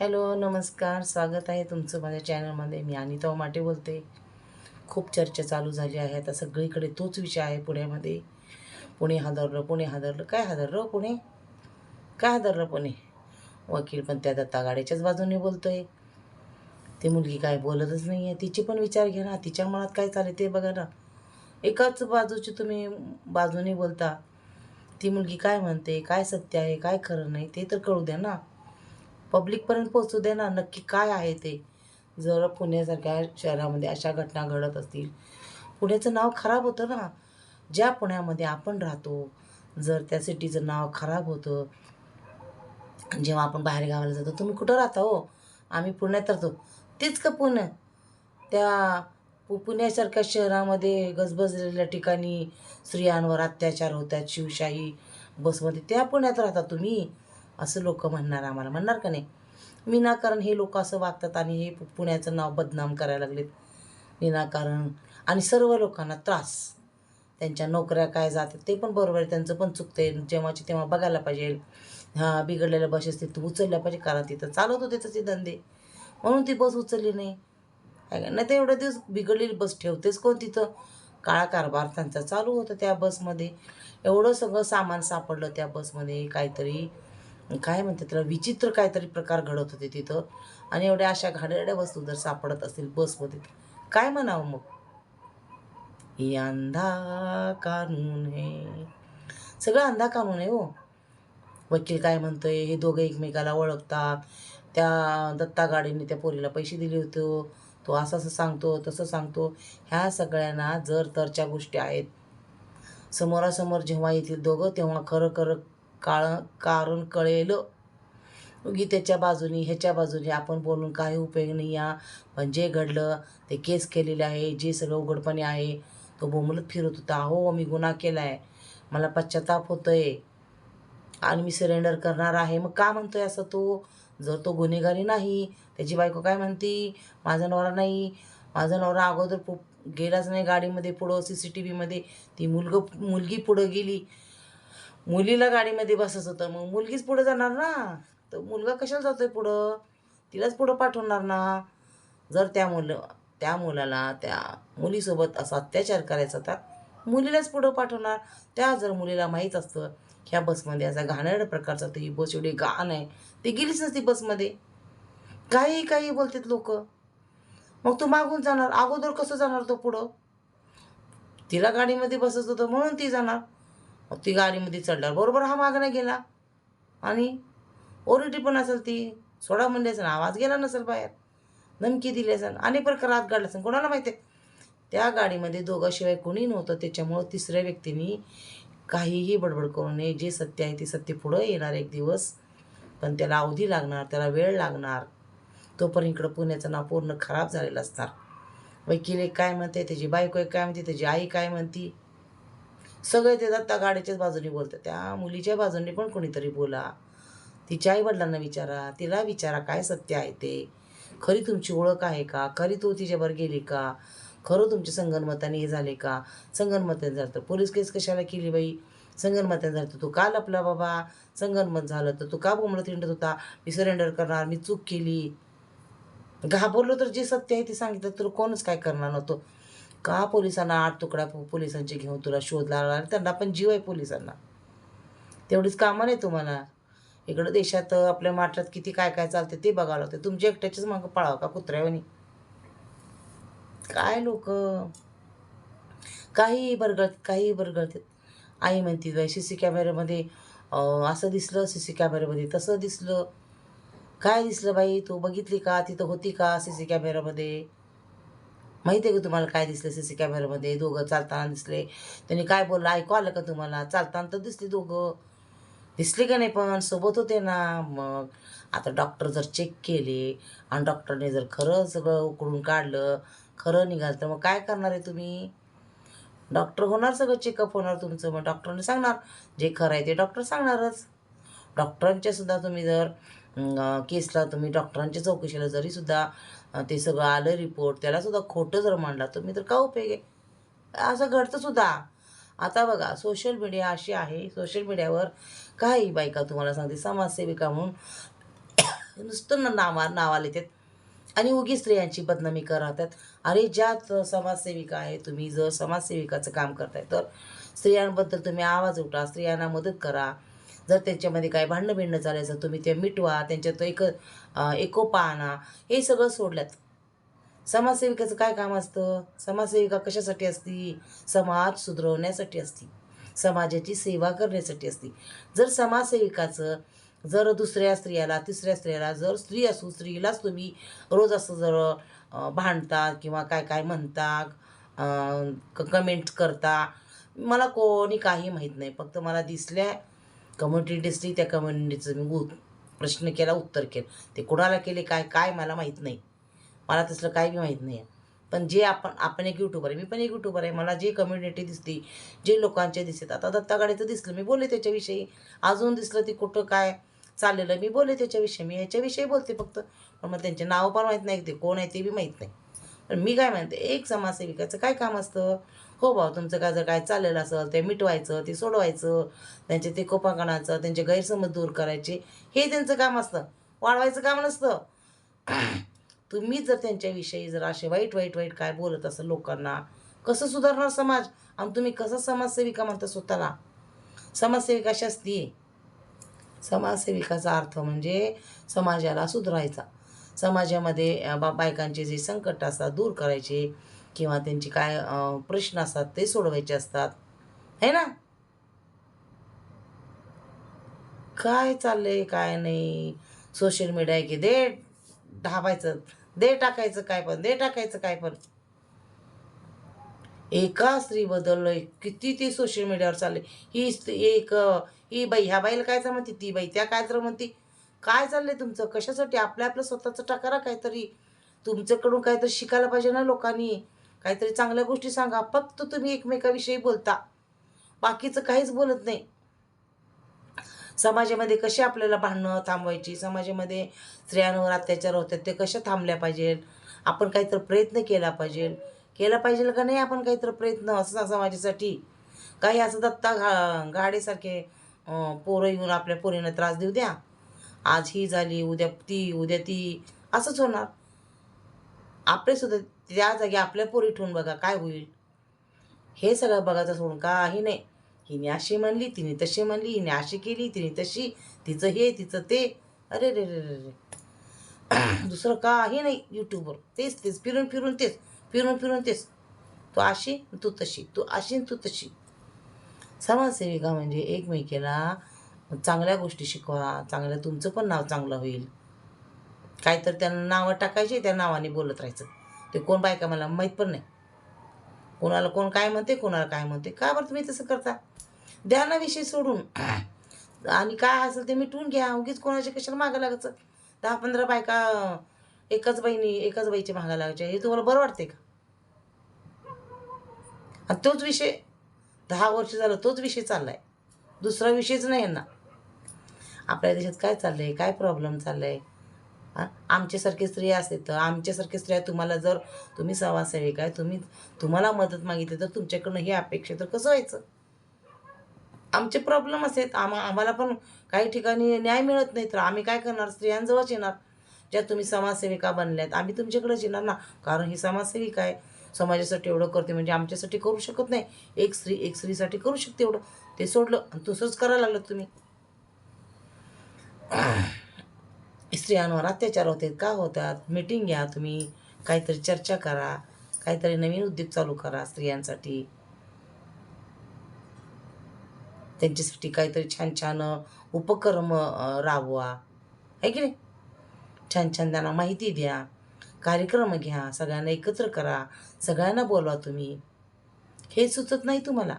Hello नमस्कार स्वागत आहे तुमचं माझ्या चॅनलमध्ये. मी अनिता उमाटे बोलते. खूप चर्चा चालू झाली आहे. आता सगळीकडे तोच विषय आहे पुण्यामध्ये. पुणे हादरलं पुणे हादरलं. काय हादरलं हो पुणे? काय हादरलं पुणे? वकील पण त्या दत्ता गाड्याच्याच बाजूने बोलतो आहे ती मुलगी काय बोलतच नाही आहे तिचे पण विचार घ्या ना. तिच्या मनात काय चालले ते बघा ना. एकाच बाजूची तुम्ही बाजूने बोलता. ती मुलगी काय म्हणते? काय सत्य आहे? काय खरं नाही? ते तर कळू द्या ना. पब्लिकपर्यंत पोहोचू दे ना. नक्की काय आहे ते? जर पुण्यासारख्या शहरामध्ये अशा घटना घडत असतील. पुण्याचं नाव खराब होतं ना. ज्या पुण्यामध्ये आपण राहतो जर त्या सिटीचं नाव खराब होतं जेव्हा आपण बाहेर गावाला जातो तुम्ही कुठं राहता हो? आम्ही पुण्यात राहतो. तेच का पुणे? त्या पु पुण्यासारख्या शहरामध्ये गजबजलेल्या ठिकाणी स्त्रियांवर अत्याचार होतात शिवशाही बसमध्ये. त्या पुण्यात राहता तुम्ही? असं लोक म्हणणार आम्हाला. म्हणणार का नाही? विनाकारण हे लोक असं वागतात आणि हे पु- पुण्याचं नाव बदनाम करायला लागलेत. विनाकारण. आणि सर्व लोकांना त्रास. त्यांच्या नोकऱ्या काय जातात ते पण बरोबर आहे. त्यांचं पण चुकते जेव्हाची तेव्हा बघायला पाहिजे. हां बिघडलेल्या बसेस तिथं उचलल्या पाहिजे. कारण तिथं चालत होते तसे धंदे. म्हणून ती बस उचलली नाही. काय नाही तर एवढ्या दिवस बिघडलेली बस ठेवतेच कोण तिथं? काळा कारभार त्यांचा चालू होता त्या बसमध्ये. एवढं सगळं सामान सापडलं त्या बसमध्ये. काहीतरी काय म्हणतात त्याला विचित्र काहीतरी प्रकार घडत होते तिथं. आणि एवढ्या अशा घाणेरड्या वस्तू जर सापडत असतील बसमध्ये काय म्हणावं मग? अंधा कानून है. सगळं अंधा कानून आहे हो. वकील काय म्हणतोय हे दोघं एकमेकाला ओळखतात. त्या दत्ता गाडीने त्या पोरीला पैसे दिले होते. तो असं असं सांगतो तसं सांगतो. ह्या सगळ्यांना जर तरच्या गोष्टी आहेत समोरासमोर जेव्हा येतील दोघं तेव्हा खरं खरं काळ कारण कळेल. उगी त्याच्या बाजूनी ह्याच्या बाजूने आपण बोलून काही उपयोग नाही या पण जे घडलं ते केस केलेले आहे जे सगळं उघडपणे आहे तो बोंबलत फिरत होता. हो मी गुन्हा केला आहे मला पश्चाताप होतोय. आणि मी सरेंडर करणार आहे. मग का म्हणतोय असं तो? जर तो गुन्हेगारी नाही त्याची बायको काय म्हणती? माझा नवरा नाही. माझा नवरा अगोदर पु गेलाच नाही गाडीमध्ये पुढं सी सी टी व्हीमध्ये ती मुलगं मुलगी पुढं गेली. मुलीला गाडीमध्ये बसत होतं. मग मुलगीच पुढं जाणार ना? तर मुलगा कशाला जातोय पुढं? तिलाच पुढं पाठवणार ना? जर त्या मुलं त्या मुलाला त्या मुलीसोबत असा अत्याचार करायचा होता मुलीलाच पुढं पाठवणार. त्या जर मुलीला माहीत असतं ह्या बसमध्ये असा घाणेरड प्रकारचा तर ही बस एवढी घाण आहे ती गेलीच नसती बसमध्ये. काही काही बोलतात लोक. मग तू मागून जाणार. अगोदर कसं जाणार तो पुढं? तिला गाडीमध्ये बसत होतं म्हणून ती जाणार. ती गाडीमध्ये चढल्यावर बरोबर हा मागणं गेला. आणि ओरिटी पण असेल ती सोडा म्हणले असेल आवाज गेला नसेल बाहेर. धमकी दिली असेल अनेक प्रकार आत काढला असेल. कोणाला माहिती आहे? त्या गाडीमध्ये दोघाशिवाय कोणी नव्हतं. त्याच्यामुळं तिसऱ्या व्यक्तीने काहीही बडबड करू नये. जे सत्य आहे ते सत्य पुढं येणार एक दिवस. पण त्याला अवधी लागणार त्याला वेळ लागणार. तोपर्यंत इकडं पुण्याचं नाव पूर्ण खराब झालेलं असणार. वकील एक काय म्हणते त्याची बायको एक काय म्हणते त्याची आई काय म्हणती? सगळे ते त्या गाडीच्याच बाजूने बोलतात. त्या मुलीच्या बाजूने पण कोणीतरी बोला. तिच्या आईवडिलांना विचारा. तिला विचारा काय सत्य आहे ते? खरी तुमची ओळख आहे का? खरी तू तिच्यावर गेली का? खरं तुमच्या संगणमताने हे झाले का? संगणमताने झालं तर पोलीस केस कशाला केली बाई? संगणमताने झालं तर तू का लपला बाबा? संगनमत झालं तर तू का बोंबलत हिंडत होता? मी सरेंडर करणार मी चूक केली. घाबरलो तर जे सत्य आहे ते सांगितलं तर कोणच काय करणार नव्हतं. का पोलिसांना आठ तुकड्या पो- पोलिसांचे घेऊन तुला शोध लागला त्यांना पण जीव आहे पोलिसांना. तेवढीच कामं नाही तुम्हाला. इकडं देशात आपल्या माठात किती काय काय चालते ते बघावं लागते तुमच्या एकट्याच्याच मागं पळावं का कुत्र्यावनी? काय लोक? काही बरगळत काही बरगळतात आई म्हणते बाई सी सी कॅमेऱ्यामध्ये असं दिसलं सी सी कॅमेऱ्यामध्ये तसं दिसलं. काय दिसलं बाई? तू बघितली का? तिथं होती का सी सी कॅमेऱ्यामध्ये? माहिती आहे का तुम्हाला काय दिसलं? सी सी कॅमेऱ्यामध्ये दोघं चालताना दिसले. त्यांनी काय बोललं? ऐकू आलं का तुम्हाला? चालताना तर दिसली दोघं. दिसले का नाही पण सोबत होते ना. मग आता डॉक्टर जर चेक केले आणि डॉक्टरने जर खरं सगळं उकडून काढलं खरं निघालं तर मग काय करणार आहे तुम्ही? डॉक्टर होणार सगळं चेकअप होणार तुमचं. मग डॉक्टरने सांगणार. जे खरं आहे ते डॉक्टर सांगणारच. डॉक्टरांच्यासुद्धा तुम्ही जर केसला तुम्ही डॉक्टरांच्या चौकशीला जरीसुद्धा ते सगळं आलं रिपोर्ट त्यालासुद्धा खोटं जर मांडला तुम्ही तर का उपयोग आहे? असं घडतंसुद्धा. आता बघा सोशल मीडिया अशी आहे सोशल मीडियावर काही बायका तुम्हाला सांगते समाजसेविका म्हणून नुसतं नावा नावाला येतात आणि उगी स्त्रियांची बदनामी करतात. अरे ज्या समाजसेविका आहे तुम्ही जर समाजसेविकाचं काम करताय तर स्त्रियांबद्दल तुम्ही आवाज उठा स्त्रियांना मदत करा. जर त्यांच्यामध्ये काय भांडणं बिंडणं चालायचं तुम्ही ते मिटवा त्यांच्यात एक एकोपा आणा हे सगळं सोडल्यात. समाजसेविकाचं काय काम असतं? समाजसेविका कशासाठी असती? समाज सुधरवण्यासाठी असती. समाजाची सेवा करण्यासाठी असती. जर समाजसेविकाचं जर दुसऱ्या स्त्रियाला तिसऱ्या स्त्रियाला जर स्त्री असू स्त्रीलाच तुम्ही रोज असं जर भांडता किंवा काय काय म्हणता कमेंट करता मला कोणी काही माहीत नाही. फक्त मला दिसल्या कम्युनिटी दिसली त्या कम्युनिटीचं मी उ- प्रश्न केला उत्तर केलं. ते कुणाला केले काय काय मला माहीत नाही. मला तसलं काही बी माहीत नाही. आहे पण जे आपण आपण एक यूट्यूबर आहे मी पण एक यूट्यूबर आहे. मला जे कम्युनिटी दिसते जे लोकांचे दिसत आता दत्तागाडीचं दिसलं मी बोलले त्याच्याविषयी. अजून दिसलं ते कुठं काय चाललेलं मी बोलले त्याच्याविषयी. मी ह्याच्याविषयी बोलते फक्त. पण मग त्यांचे नाव पण माहीत नाही ते कोण आहे ते बी माहीत नाही. पण मी काय म्हणते एक समाजसेविकाचं काय काम असतं? हो भाऊ तुमचं काय जर काय चाललेलं असेल ते मिटवायचं ते सोडवायचं त्यांचे ते कोपाकणाचं त्यांचे गैरसमज दूर करायचे हे त्यांचं काम असतं. वाढवायचं काम नसतं. तुम्ही जर त्यांच्याविषयी जर असे वाईट वाईट वाईट काय बोलत असाल लोकांना कसं सुधारणार समाज? आणि तुम्ही कसं समाजसेविका म्हणता स्वतःला? समाजसेविका अशी असते समाजसेविकाचा अर्थ म्हणजे समाजाला सुधारायचा. समाजामध्ये बा बायकांचे जे संकट असतात दूर करायचे किंवा त्यांचे काय प्रश्न असतात ते सोडवायचे असतात. है ना? काय चाललंय काय नाही? सोशल मीडिया की दे ढाबायचं दे टाकायचं काय पण दे टाकायचं काय पण. एका स्त्री बदललोय किती ती सोशल मीडियावर चालले ही स्त्री एक ही बाई ह्या बाईला काय तर म्हणते ती बाई त्या काय तर म्हणते काय चाललंय तुमचं? कशासाठी? आपल्या आपलं स्वतःचं टाकारा काहीतरी. तुमच्याकडून काहीतरी शिकायला पाहिजे ना लोकांनी. काहीतरी चांगल्या गोष्टी सांगा. फक्त तुम्ही एकमेकाविषयी बोलता. बाकीचं काहीच बोलत नाही. समाजामध्ये कसे आपल्याला भांडणं थांबवायची? समाजामध्ये स्त्रियांवर अत्याचार होतात. ते कशा थांबल्या पाहिजे आपण काहीतरी प्रयत्न केला पाहिजे केला पाहिजे का नाही आपण काहीतरी प्रयत्न? असं समाजासाठी. काही असं दत्ता घा गाडीसारखे पोरं येऊन आपल्या पोरींना त्रास देऊ द्या. आज ही झाली उद्या ती उद्या ती असंच होणार. आपले सुद्धा त्या जागी आपल्या पोरी ठेवून बघा काय होईल. हे सगळं बघायचं सोडून काही नाही. हिने अशी म्हणली तिने तशी म्हणली हिने अशी केली तिने तशी तिचं हे तिचं ते. अरे रे रे रे रे. दुसरं काही नाही यूट्यूबवर. तेच तेच फिरून फिरून तेच फिरून फिरून तेच. तू अशी तू तशी तू अशी तू तशी. समाजसेविका म्हणजे एकमेकीला चांगल्या गोष्टी शिकवा चांगलं तुमचं पण नाव चांगलं होईल. काहीतरी त्यांना नावं टाकायचे त्या नावाने बोलत राहायचं. ते कोण बायका मला माहीत पण नाही. कोणाला कोण काय म्हणते कोणाला काय म्हणते का बरं तुम्ही तसं करता? द्या ना विषय सोडून. आणि काय असेल ते मिटवून घ्या. उगीच कोणाच्या कशाला मागं लागायचं? दहा पंधरा बायका एकाच बाईनी एकाच बाईचे मागा लागायचे. हे तुम्हाला बरं वाटते का? आणि तोच विषय दहा वर्ष झालं तोच विषय चाललाय. दुसरा विषयच नाही यांना. आपल्या देशात काय चाललं आहे काय प्रॉब्लेम चाललं आहे आमच्यासारखे स्त्रिया असते तर आमच्यासारखे स्त्रिया तुम्हाला जर तुम्ही समाजसेविका आहे तुम्ही तुम्हाला मदत मागितली तर तुमच्याकडनं हे अपेक्षा तर कसं व्हायचं? आमचे प्रॉब्लेम असेल आम्हा आम्हाला पण काही ठिकाणी न्याय मिळत नाही तर आम्ही काय करणार? स्त्रियांजवळच येणार. ज्या तुम्ही समाजसेविका बनल्यात आम्ही तुमच्याकडेच येणार ना? कारण ही समाजसेविका आहे. समाजासाठी एवढं करते म्हणजे आमच्यासाठी करू शकत नाही. एक स्त्री एक स्त्रीसाठी करू शकते एवढं. ते सोडलं आणि तसंच करायला लागलं तुम्ही. स्त्रियांवर अत्याचार होते का होतात? मीटिंग घ्या तुम्ही. काहीतरी चर्चा करा. काहीतरी नवीन उद्योग चालू करा स्त्रियांसाठी. त्यांच्यासाठी काहीतरी छान छान उपक्रम राबवा. आहे की नाही? छान छान त्यांना माहिती द्या. कार्यक्रम घ्या. सगळ्यांना एकत्र करा. सगळ्यांना बोलवा तुम्ही. हे सुचत नाही तुम्हाला.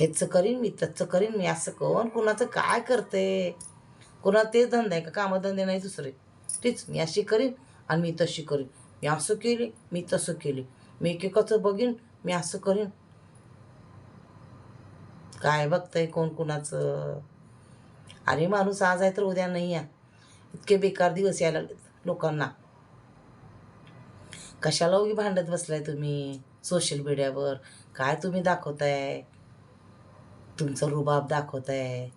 हेच करीन मी तसं करीन मी. असं कोण? कुणाचं काय करते कोणा तेच धंदा आहे का? कामधंदे नाही दुसरे. तेच मी अशी करीन आणि मी तशी करीन. मी असं केली मी तसं केली. मी एकेकाचं बघीन मी असं करीन. काय बघतंय कोण कुणाचं? अरे माणूस आज आहे तर उद्या नाही या इतके बेकार दिवस यायला लोकांना. कशाला उगी भांडत बसलाय तुम्ही सोशल मीडियावर काय तुम्ही दाखवताय? तुमचं रुबाब दाखवताय.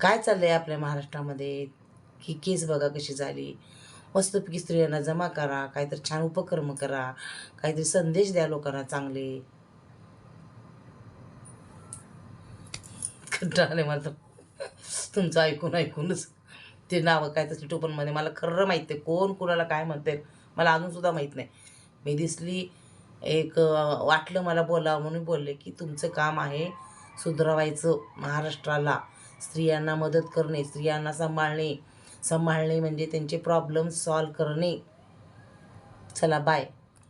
काय चाललं आहे आपल्या महाराष्ट्रामध्ये? ही केस बघा कशी झाली. मस्तपैकी स्त्रियांना जमा करा काहीतरी छान उपक्रम करा काहीतरी संदेश द्या लोकांना चांगले. कंटाळले मला तर तुमचं ऐकून ऐकूनच. ते नावं काय तसली टोपणमध्ये? मला खरं माहीत आहे कोण कुणाला काय म्हणते मला अजूनसुद्धा माहीत नाही. मी दिसली एक वाटलं मला बोलावं म्हणून बोलले की तुमचं काम आहे सुधरवायचं महाराष्ट्राला. स्त्रियांना मदत करणे स्त्रियांना सांभाळणे. सांभाळणे म्हणजे त्यांचे प्रॉब्लेम सॉल्व करणे. चला बाय